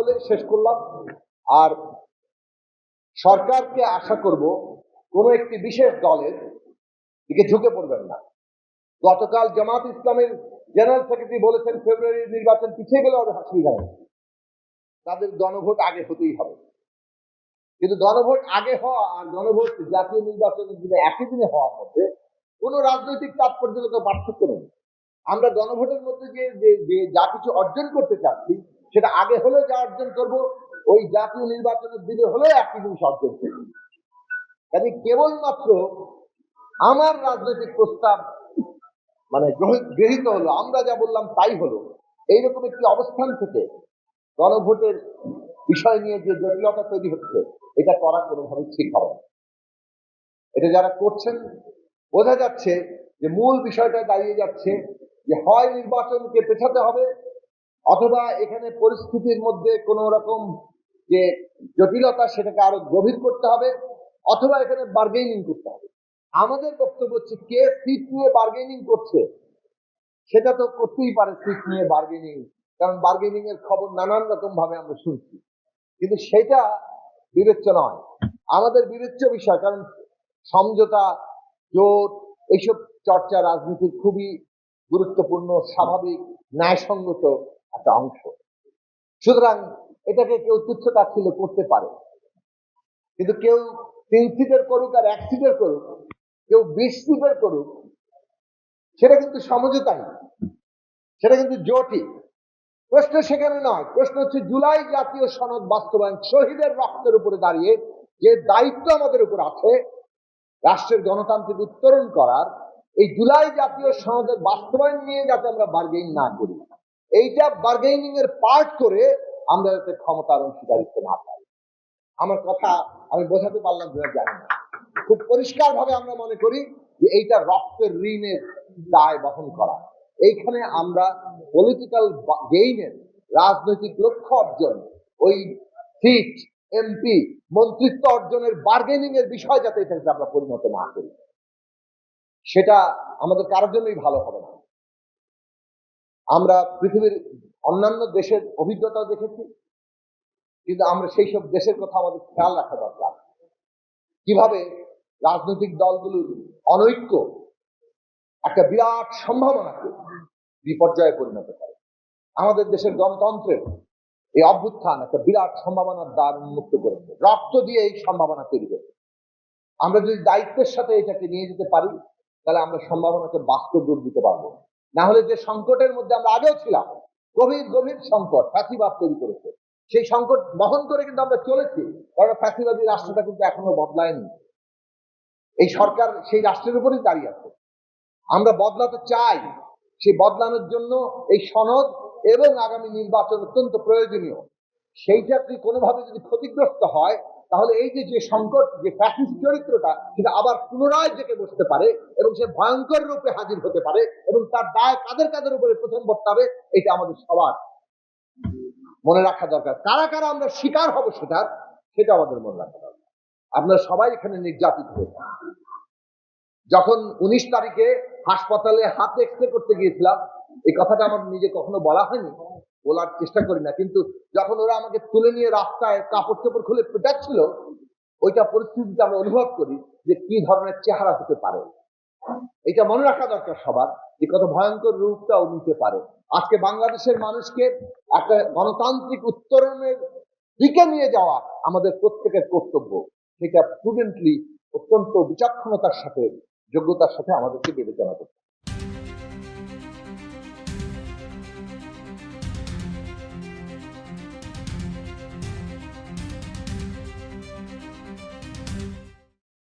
বলে শেষ করলাম। আর সরকারকে আশা করব কোন একটি বিশেষ দলের দিকে ঝুঁকে পড়বেন না। গতকাল জামাত ইসলামের জেনারেল সেক্রেটারি বলেছেন ফেব্রুয়ারি নির্বাচন পিছিয়ে গেলে ওদের অসুবিধা নেই তাদের গণভোট আগে হতেই হবে। কিন্তু গণভোট আগে হওয়া আর গণভোট জাতীয় নির্বাচনের দিনে একই দিনে হওয়ার মধ্যে কোনো রাজনৈতিক তাৎপর্যগত পার্থক্য নেই। আমরা গণভোটের মধ্যে যে যা কিছু অর্জন করতে চাচ্ছি সেটা আগে হলে যা অর্জন করব, ওই জাতীয় নির্বাচনের দিনে হলে একই জিনিস অর্জন করব। কেবলমাত্র আমার রাজনৈতিক প্রস্তাব মানে গৃহীত হলো, আমরা যা বললাম তাই হলো। এইরকম একটি অবস্থান থেকে গণভোটের বিষয় নিয়ে যে জটিলতা তৈরি হচ্ছে, এটা করা কোনোভাবে ঠিক হবে এটা যারা করছেন, বোঝা যাচ্ছে যে মূল বিষয়টা দাঁড়িয়ে যাচ্ছে যে হয় নির্বাচনকে পেছাতে হবে অথবা এখানে পরিস্থিতির মধ্যে কোনো রকম যে জটিলতা সেটাকে আরও গভীর করতে হবে, অথবা এখানে বার্গেনিং করতে হবে। আমাদের বক্তব্য হচ্ছে কে সিট নিয়ে বার্গেনিং করছে, সেটা তো করতেই পারে সিট নিয়ে বার্গেনিং কারণ বার্গেনিং এর খবর নানান রকম ভাবে আমরা শুনছি। কিন্তু সেটা বিবেচ্য নয়। আমাদের বিবেচ্য বিষয়, কারণ সমঝোতা, জোট, এইসব চর্চা রাজনীতির খুবই গুরুত্বপূর্ণ, স্বাভাবিক, ন্যায়সঙ্গত একটা অংশ। সুতরাং এটাকে কেউ তুচ্ছ তাচ্ছিল্য করতে পারে। কিন্তু কেউ তিন সিটের করুক আর এক সিটের করুক, কেউ বিশ সিটের করুক, সেটা কিন্তু সমঝোতাই সেটা কিন্তু জোটই প্রশ্ন সেখানে নয়। প্রশ্ন হচ্ছে, জুলাই জাতীয় সনদ বাস্তবায়ন শহীদের রক্তের উপরে দাঁড়িয়ে যে দায়িত্ব আমাদের উপর আছে, রাষ্ট্রের গণতান্ত্রিক উত্তরণ করার, এই জুলাই জাতীয় সনদের বাস্তবায়ন নিয়ে যাতে আমরা বার্গেইন না করি। এইটা বার্গেইনিং এর পার্ট করে আমরা যাতে ক্ষমতার অংশীদারিত্ব না পাই। আমার কথা আমি বোঝাতে পারলাম কিনা জানি না। খুব পরিষ্কার ভাবে আমরা মনে করি যে এইটা রক্তের ঋণের দায় বহন করা। এইখানে আমরা পলিটিক্যাল গেইনের রাজনৈতিক লক্ষ্য অর্জন, ওই সিট এমপি মন্ত্রিত্ব অর্জনের বার্গেনিং এর বিষয় যাতে এটাকে আমরা পরিণত না করি। সেটা আমাদের কারোর জন্যই ভালো হবে না। আমরা পৃথিবীর অন্যান্য দেশের অভিজ্ঞতাও দেখেছি, কিন্তু আমরা সেই সব দেশের কথা আমাদের খেয়াল রাখা দরকার। কীভাবে রাজনৈতিক দলগুলোর অনৈক্য একটা বিরাট সম্ভাবনাকে বিপর্যয়ে পরিণত করে। আমাদের দেশের গণতন্ত্রের এই অভ্যুত্থান একটা বিরাট সম্ভাবনার দ্বার উন্মুক্ত করেছে রক্ত দিয়ে এই সম্ভাবনা তৈরি করেছে আমরা যদি দায়িত্বের সাথে এটাকে নিয়ে যেতে পারি, তাহলে আমরা সম্ভাবনাকে বাস্তব রূপ দিতে পারব। না হলে যে সংকটের মধ্যে আমরা আগেও ছিলাম, গভীর গভীর সংকট ফাঁসিবাদ তৈরি করেছে। সেই সংকট বহন করে কিন্তু আমরা চলেছি, কারণ ফাঁসিবাদী রাষ্ট্রটা কিন্তু এখনও বদলায়নি। এই সরকার সেই রাষ্ট্রের উপরেই দাঁড়িয়ে আছে। আমরা বদলাতে চাই, সেই বদলানোর জন্য এই সনদ এবং আগামী নির্বাচন অত্যন্ত প্রয়োজনীয়। সেইটা যদি কোনোভাবে যদি ক্ষতিগ্রস্ত হয় তাহলে এই যে যে সংকট, যে ফ্যাসিস্ট চরিত্রটা সেটা আবার পুনরায় জেগে বসতে পারে এবং সে ভয়ঙ্কর রূপে হাজির হতে পারে এবং তার দায় কাদের কাদের উপরে প্রথম বর্তাবে, এটা আমাদের সবার মনে রাখা দরকার। কারা কারা আমরা শিকার হব সেটার, সেটা আমাদের মনে রাখা দরকার। আপনারা সবাই এখানে নির্যাতিত। হয়েছে যখন উনিশ তারিখে হাসপাতালে হাত এক্সরে করতে গিয়েছিলাম, এই কথাটা আমার নিজে কখনো বলা হয়নি বলার চেষ্টা করি না। কিন্তু যখন ওরা আমাকে তুলে নিয়ে রাস্তায় কাপড় চোপড় খুলে পেটাচ্ছিল ওইটা পরিস্থিতিতে আমরা অনুভব করি যে কি ধরনের চেহারা হতে পারে। এটা মনে রাখা দরকার সবার যে কত ভয়ঙ্কর রূপটাও নিতে পারে। আজকে বাংলাদেশের মানুষকে একটা গণতান্ত্রিক উত্তরণের দিকে নিয়ে যাওয়া আমাদের প্রত্যেকের কর্তব্য। সেটা প্রুডেন্টলি অত্যন্ত বিচক্ষণতার সাথে, যোগ্যতার সাথে আমাদেরকে বিবেচনা করতে।